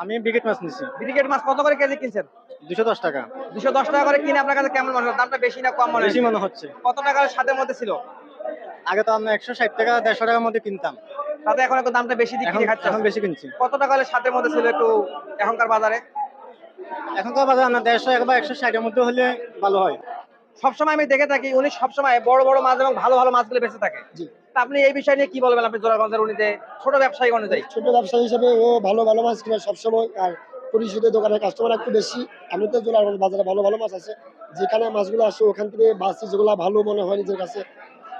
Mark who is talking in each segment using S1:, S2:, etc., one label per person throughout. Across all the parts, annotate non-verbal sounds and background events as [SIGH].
S1: আমি বিকেট মাছ নিছি।
S2: ব্রিগেড মাছ কত করে কেজি কিনছেন?
S1: দুশো দশ টাকা।
S2: দুশো দশ টাকা করে কিনে আপনার কাছে কেমন মনে হলো দামটা বেশি না কম মনে
S1: বেশি মনে হচ্ছে।
S2: কত টাকার স্বাদের মধ্যে ছিল?
S1: আগে তো আমরা একশো ষাট টাকা দেড়শো টাকার মধ্যে কিনতাম।
S2: তাতে এখন একটু দামটা বেশি দিয়ে খাচ্ছে
S1: এখন বেশি কিনছি।
S2: কত টাকা হলে স্বাদের মধ্যে ছিল একটু এখনকার বাজারে?
S1: এখনকার বাজার না দেড়শো একবার একশো ষাটের মধ্যে হলে ভালো হয়।
S2: সবসময় আমি দেখে থাকি উনি সবসময় বড় বড় মাছ এবং ভালো ভালো মাছগুলো বেঁচে থাকে। আপনি এই বিষয় নিয়ে কি বলবেন আপনি জোড়াগঞ্জের উনি যে ছোট ব্যবসায়ী অনুযায়ী
S3: ছোট ব্যবসায়ী হিসেবে ও ভালো ভালো মাছ কিনে সবসময় আর পরিচিত দোকানের কাস্টমার একটু বেশি। আমি তো জোলার বাজারে ভালো ভালো মাছ আছে। যেখানে মাছগুলো আসে ওখান থেকে বাসি যেগুলো ভালো মনে হয় নিজের কাছে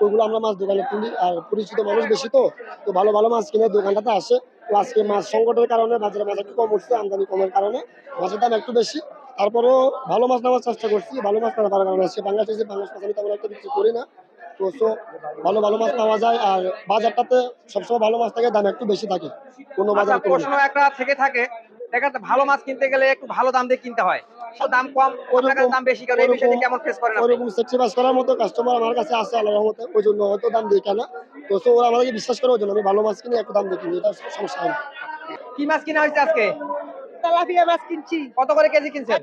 S3: ওইগুলো আমরা মাছ দোকানে তুলি। আর পরিচিত মানুষ বেশি তো তো ভালো ভালো মাছ কিনে দোকানটাতে আসে। তো আজকে মাছ সংকটের কারণে বাজারে মাছ একটু কম উঠছে আমদানি কমের কারণে মাছের দাম একটু বেশি। তারপরেও ভালো মাছ নেওয়ার চেষ্টা করছি ভালো মাছ না পাওয়ার কারণে সে বাংলাদেশে যে বাংলাদেশ মাছ আমি তেমন একটা বিক্রি করি না। তো সো ভালো ভালো মাছ পাওয়া যায় আর বাজারটাতে সবসময় ভালো মাছ থাকে দাম একটু বেশি থাকে। কোনো
S2: আচ্ছা
S3: বাজার তুলনায়।
S2: প্রশ্ন একটা থেকে থাকে দেখা যাচ্ছে ভালো মাছ কিনতে গেলে একটু ভালো দাম দিয়ে কিনতে হয়। দাম কম আপনার কাছে দাম বেশি কারণ এই বিষয়টি কেমন ফেস করেন
S3: ওরকম সেক্রিফাইস করার মতো কাস্টমার আমার কাছে আছে আল্লাহর রহমতে ওই জন্য হয়তো দাম দিই কেন। তো so ওরা আমাদেরকে বিশ্বাস করে ওই জন্য আমি ভালো মাছ কিনে একটু দাম দিয়ে কিনি এটা সমস্যা হয়
S2: কি মাছ কিনা হয়েছে আজকে?
S4: তেলাপিয়া মাছ কিনছি।
S2: কত করে কেজি কিনছেন?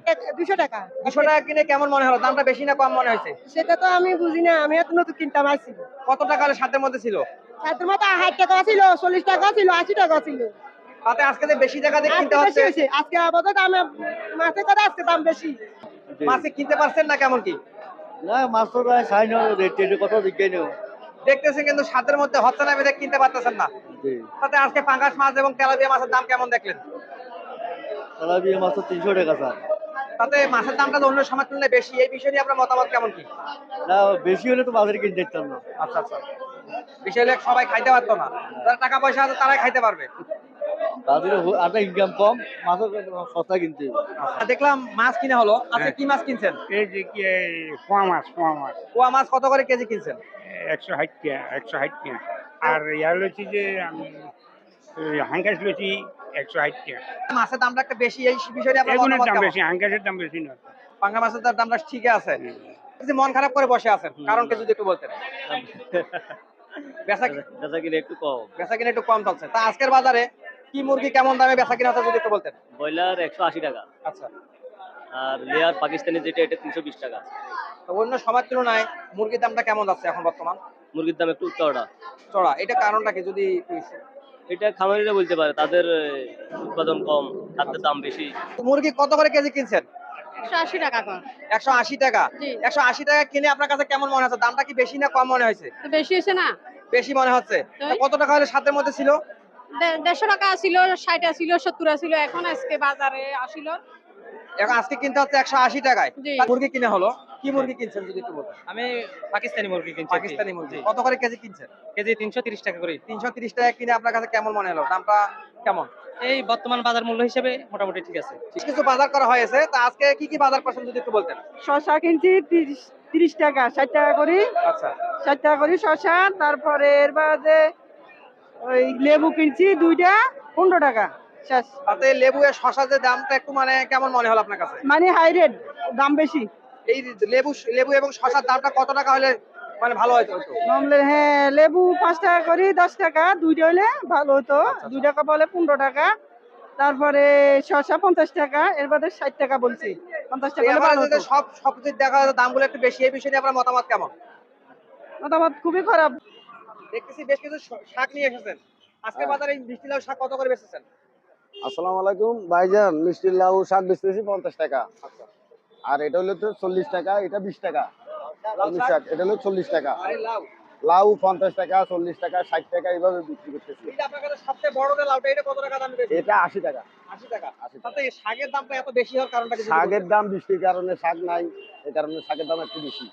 S4: টাকা।
S2: দুশো টাকা কিনে কেমন মনে হলো? দামটা বেশি না কম মনে হয়েছে?
S4: সেটা তো আমি বুঝি না আমি এত নতুন কিনতাম
S2: কত টাকা হলে সাতের মধ্যে ছিল?
S4: সাথে মতো ষাট টাকা ছিল চল্লিশ টাকা ছিল আশি টাকা ছিল।
S2: তাতে আজকে যে বেশি টাকা দিয়ে কিনতে হচ্ছে?
S4: আজকে আপাতত দাম মাছের কথা আজকে দাম বেশি।
S2: মাছে কিনতে পারছেন না কেমন কি?
S5: না মাছ তো প্রায় সাড়ে নয় রেট এটা কত দিকে নেও
S2: দেখতেছেন কিন্তু সাতের মধ্যে হচ্ছে না বেঁধে কিনতে পারতেছেন না। তাতে আজকে পাঙ্গাস মাছ এবং তেলাপিয়া মাছের দাম কেমন দেখলেন?
S5: তারা বিয়ে মাছ তো তিনশো টাকা স্যার।
S2: তাতে মাছের দামটা তো অন্য সময় তুলনায় বেশি এই বিষয় নিয়ে আপনার মতামত কেমন কি?
S5: না বেশি হলে তো বাজারে কিনতে যেতাম না।
S2: আচ্ছা আচ্ছা। বিষয় হলে সবাই খাইতে পারতো না। যারা টাকা পয়সা আছে তারাই খাইতে পারবে।
S5: তাদের আপনার ইনকাম কম মাছের সস্তা কিনতে
S2: আচ্ছা, দেখলাম মাছ কিনে হলো। আজকে কি মাছ কিনছেন?
S6: এই যে পোয়া মাছ পোয়া মাছ।
S2: পোয়া মাছ কত করে কেজি কিনছেন?
S6: একশো ষাট টাকা একশো ষাট টাকা আর ইয়ার লুচি যে হাঙ্কাস লুচি একশো ষাট টাকা
S2: মাছের দামটা একটা বেশি এই
S6: দাম বেশি দাম বেশি না
S2: পাঙ্গা মাছের দামটা ঠিকই আছে। যে মন খারাপ করে বসে আছেন কারণ কে যদি একটু বলতেন। [LAUGHS] বেচা
S5: কিনে একটু কম।
S2: বেচা কিনে একটু কম চলছে। তা আজকের বাজারে কি মুরগি কেমন দামে বেচা কিনা হচ্ছে যদি একটু বলতেন?
S5: ব্রয়লার একশো আশি টাকা।
S2: আচ্ছা।
S5: আর লেয়ার পাকিস্তানি যেটা এটা তিনশো বিশ টাকা।
S2: তো অন্য সময়ের তুলনায় মুরগির দামটা কেমন যাচ্ছে এখন বর্তমান?
S5: মুরগির দাম একটু চড়া।
S2: চড়া এটা কারণটা কি যদি
S5: এটা খামারিরা বলতে পারে তাদের উৎপাদন কম খাদ্যের দাম বেশি।
S2: মুরগি কত করে কেজি কিনছেন?
S4: একশো আশি টাকা কর
S2: একশো আশি টাকা? একশো আশি টাকা কিনে আপনার কাছে কেমন মনে হচ্ছে? দামটা কি বেশি না কম মনে হয়েছে?
S4: বেশি হয়েছে না?
S2: বেশি মনে হচ্ছে। কত টাকা হলে সাতের মধ্যে ছিল?
S4: দেড়শো টাকা ছিল ষাট ছিল সত্তর ছিল এখন আজকে বাজারে আসিল।
S2: এখন আজকে কিনতে হচ্ছে একশো আশি টাকায়। মুরগি কিনে হলো? কি মুরগি কিনছেন যদি একটু বলতেন?
S7: আমি পাকিস্তানি মুরগি কিনছি
S2: পাকিস্তানি মুরগি। কত করে কেজি কিনছেন?
S7: কেজি তিনশো তিরিশ টাকা করে।
S2: তিনশো তিরিশ টাকা কিনে আপনার কাছে কেমন মনে হলো? দামটা কেমন?
S7: এই বর্তমান বাজার মূল্য হিসেবে মোটামুটি ঠিক আছে।
S2: কিছু বাজার করা হয়েছে তা আজকে কি কি বাজার করছেন যদি একটু বলতেন?
S4: শশা কিনছি তিরিশ তিরিশ টাকা ষাট টাকা করি।
S2: আচ্ছা।
S4: ষাট টাকা করি শশা তারপরে এর বাদে ওই লেবু কিনছি দুইটা পনেরো টাকা শেষ।
S2: তাতে লেবু এর শশা যে দামটা একটু মানে কেমন মনে হলো আপনার কাছে?
S4: মানে হাই রেট দাম বেশি।
S2: এই লেবু লেবু এবং শশার দামটা কত টাকা হলে মানে ভালো হতো
S4: মামলে হ্যাঁ লেবু পাঁচ টাকা করি দশ টাকা দুইটা হলে ভালো হতো। দুই টাকা বলে পনেরো টাকা। তারপরে শসা পঞ্চাশ টাকা এর বাদে ষাট টাকা বলছি। পঞ্চাশ টাকা।
S2: সব সবজির দেখা দামগুলো একটু বেশি এই বিষয়ে আপনার মতামত কেমন?
S4: মতামত খুবই খারাপ।
S2: দেখতেছি বেশ কিছু শাক নিয়ে এসেছেন। আজকে বাজারে মিষ্টি লাউ শাক কত করে বেচেছেন?
S8: আসসালামু আলাইকুম ভাইজান মিষ্টি লাউ শাক বেচতেছি পঞ্চাশ টাকা। আর এটা হলো তো চল্লিশ টাকা এটা বিশ টাকা। শাক? এটা হলো চল্লিশ টাকা।
S2: লাউ।
S8: লাউ পঞ্চাশ টাকা চল্লিশ টাকা ষাট টাকা এইভাবে বিক্রি করতেছি।
S2: এটা আপনার কাছে সবচেয়ে বড় লাউটা এটা কত টাকা দামে
S8: এটা আশি টাকা।
S2: শাকের দামটা এত বেশি হওয়ার কারণটা
S8: শাকের দাম বৃষ্টির কারণে শাক নাই এই কারণে শাকের দাম একটু বেশি।